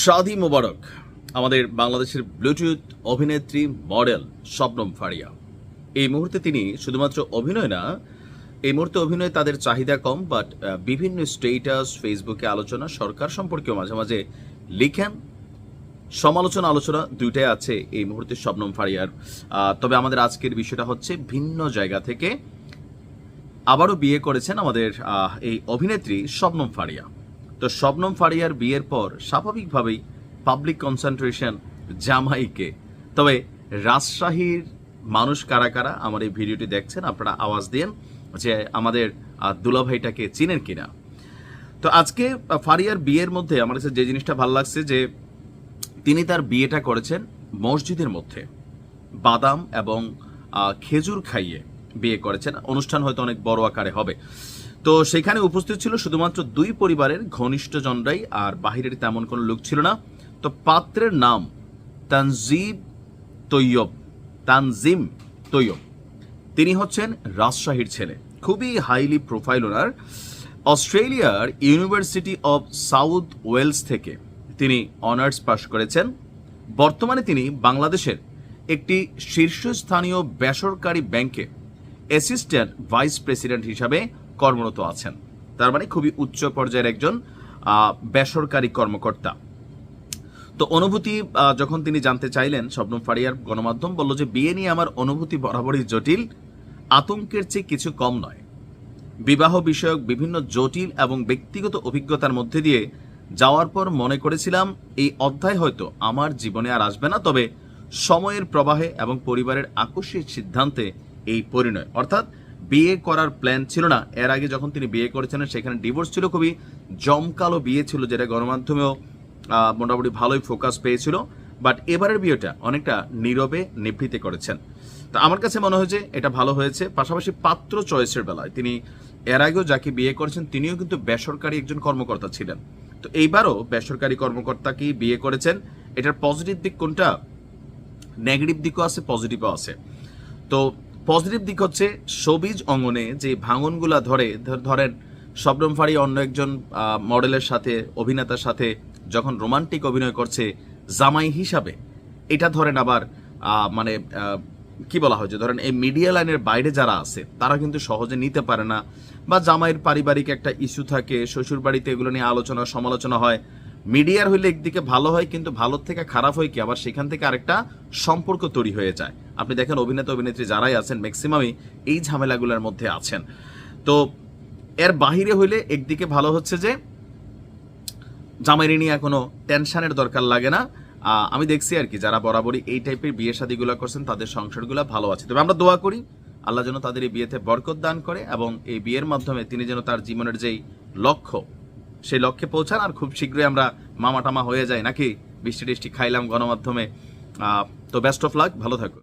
শাদি মোবারক, আমাদের বাংলাদেশের ব্লুটুথ অভিনেত্রী মডেল শবনম ফারিয়া। এই মুহূর্তে তিনি শুধুমাত্র অভিনয় না, এই মুহূর্তে অভিনয় তাদের চাহিদা কম বাট বিভিন্ন স্টেটাস ফেসবুকে আলোচনা, সরকার সম্পর্কেও মাঝে মাঝে লিখেন। সমালোচনা, আলোচনা দুইটাই আছে এই মুহূর্তে শবনম ফারিয়ার। তবে আমাদের আজকের বিষয়টা হচ্ছে ভিন্ন জায়গা থেকে আবারও বিয়ে করেছেন আমাদের এই অভিনেত্রী শবনম ফারিয়া। তো শবনম ফারিয়ার বিয়ের পর স্বাভাবিকভাবেই পাবলিক কনসেন্ট্রেশন জামাইকে। তবে রাজশাহীর মানুষ কারা কারা আমার এই ভিডিওটি দেখছেন, আপনারা আওয়াজ দিন যে আমাদের দুলাভাইটাকে চিনেন কিনা। তো আজকে ফারিয়ার বিয়ের মধ্যে আমার কাছে যে জিনিসটা ভালো লাগছে যে তিনি তার বিয়েটা করেছেন মসজিদের মধ্যে। বাদাম এবং খেজুর খাইয়ে বিয়ে করেছেন। অনুষ্ঠান হয়তো অনেক বড় আকারে হবে। তো সেখানে উপস্থিত ছিল শুধুমাত্র দুই পরিবারের ঘনিষ্ঠজনরাই আর বাহিরের তেমন কোনো লোক ছিল না। তো পাত্রের নাম তানজিব তৈয়ব, তানজিম তৈয়ব। তিনি হচ্ছেন রাজশাহীর ছেলে, খুবই হাইলি প্রোফাইল ওনার। অস্ট্রেলিয়ার ইউনিভার্সিটি অব সাউথ ওয়েলস থেকে তিনি অনার্স পাশ করেছেন। বর্তমানে তিনি বাংলাদেশের একটি শীর্ষস্থানীয় বেসরকারি ব্যাংকে অ্যাসিস্ট্যান্ট ভাইস প্রেসিডেন্ট হিসাবে কর্মরত আছেন। তার মানে খুবই উচ্চ পর্যায়ের একজন বেসরকারি কর্মকর্তা। তো অনুভূতি যখন তিনি জানতে চাইলেন স্বপ্ন ফারিয়ার গণমাধ্যম বলল যে, বিয়ে নিয়ে আমার অনুভূতি বরাবরই জটিল, আতঙ্কের চেয়ে কিছু কম নয়। বিবাহ বিষয়ক বিভিন্ন জটিল এবং ব্যক্তিগত অভিজ্ঞতার মধ্যে দিয়ে যাওয়ার পর মনে করেছিলাম, এই অধ্যায় হয়তো আমার জীবনে আর আসবে না, তবে সময়ের প্রবাহে এবং পরিবারের আকস্মিক সিদ্ধান্তে এই পরিণয়। অর্থাৎ বিয়ে করার প্ল্যান ছিল না। এর আগে যখন তিনি বিয়ে করেছিলেন, সেখানে ডিভোর্স ছিল, খুবই জমকালো বিয়ে ছিল, যেটা গণমাধ্যমেও মোটামুটি ভালোই ফোকাস পেয়েছিল। বাট এবারের বিয়েটা অনেকটা নীরবে নিভৃতে করেছেন। তো আমার কাছে মনে হয় যে এটা ভালো হয়েছে। পাশাপাশি পাত্র চয়েসের বেলায় তিনি এর আগেও যাকে বিয়ে করেছেন, তিনিও কিন্তু বেসরকারি একজন কর্মকর্তা ছিলেন। তো এইবারও বেসরকারি কর্মকর্তাকেই বিয়ে করেছেন? এটার পজিটিভ দিক কোনটা? নেগেটিভ দিকও আছে পজিটিভও আছে। তো পজিটিভ দিক হচ্ছে সবিজ অঙ্গনে যে ভাঙনগুলা ধরে, ধর- ধরেন শবনম ফারি অন্য একজন মডেলের সাথে, অভিনেতার সাথে যখন রোমান্টিক অভিনয় করছে জামাই হিসাবে, এটা ধরেন আবার মানে কি বলা হয় যে, ধরেন এই মিডিয়া লাইনের বাইরে যারা আছে, তারা কিন্তু সহজে নিতে পারে না বা জামাইয়ের পারিবারিক একটা ইস্যু থাকে শ্বশুর বাড়িতে এগুলো নিয়ে আলোচনা, সমালোচনা হয়। মিডিয়ার হইলে একদিকে ভালো হয়, কিন্তু ভালোর থেকে খারাপ হয় কি? আবার সেখান থেকে আরেকটা সম্পর্ক তৈরি হয়ে যায়। আপনি দেখেন অভিনেতা অভিনেত্রী যারাই আছেন ম্যাক্সিমামই এই ঝামেলাগুলোর মধ্যে আছেন। তো এর বাহিরে হইলে একদিকে ভালো হচ্ছে যে, জামাইরে নিয়ে কোনো টেনশনের দরকার লাগে না। আমি দেখছি আর কি, যারা বরাবরই এই টাইপের বিয়ে শাদিগুলো করছেন, তাদের সংসারগুলো ভালো আছে। তবে আমরা দোয়া করি, আল্লাহ যেন তাদের এই বিয়েতে বরকত দান করে এবং এই বিয়ের মাধ্যমে তিনি যেন তার জীবনের যেই লক্ষ্য, সেই লক্ষ্যে পৌঁছান আর খুব শীঘ্রই আমরা মামা টামা হয়ে যাই। নাকি বৃষ্টি টিষ্টি খাইলাম গণমাধ্যমে। তো বেস্ট অফ লাক ভালো থাকুন।